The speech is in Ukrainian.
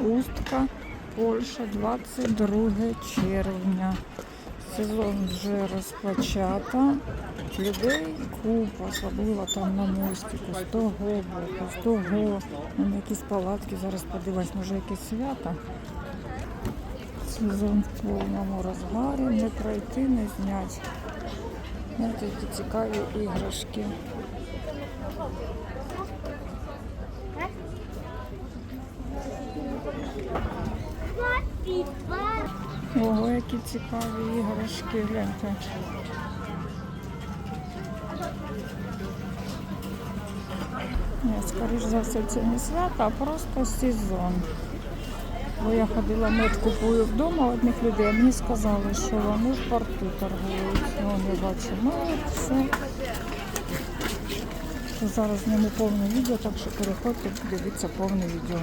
Устка, Польща, 22 червня. Сезон вже розпочато. Людей купа, особливо там на мостику, з того боку, з того. Там якісь палатки, зараз подивимось, може якесь свято. Сезон в повному розгарі, не пройти, не зняти. Знаєте, які цікаві іграшки. Ого, які цікаві іграшки, гляньте. Скоріш за все, це не свято, а просто сезон. Бо я ходила мед купую вдома одних людей, а мені сказали, що вони в порту торгують. Вон я бачу мед, все. Зараз зніму повне відео, так що переходьте, дивіться повне відео.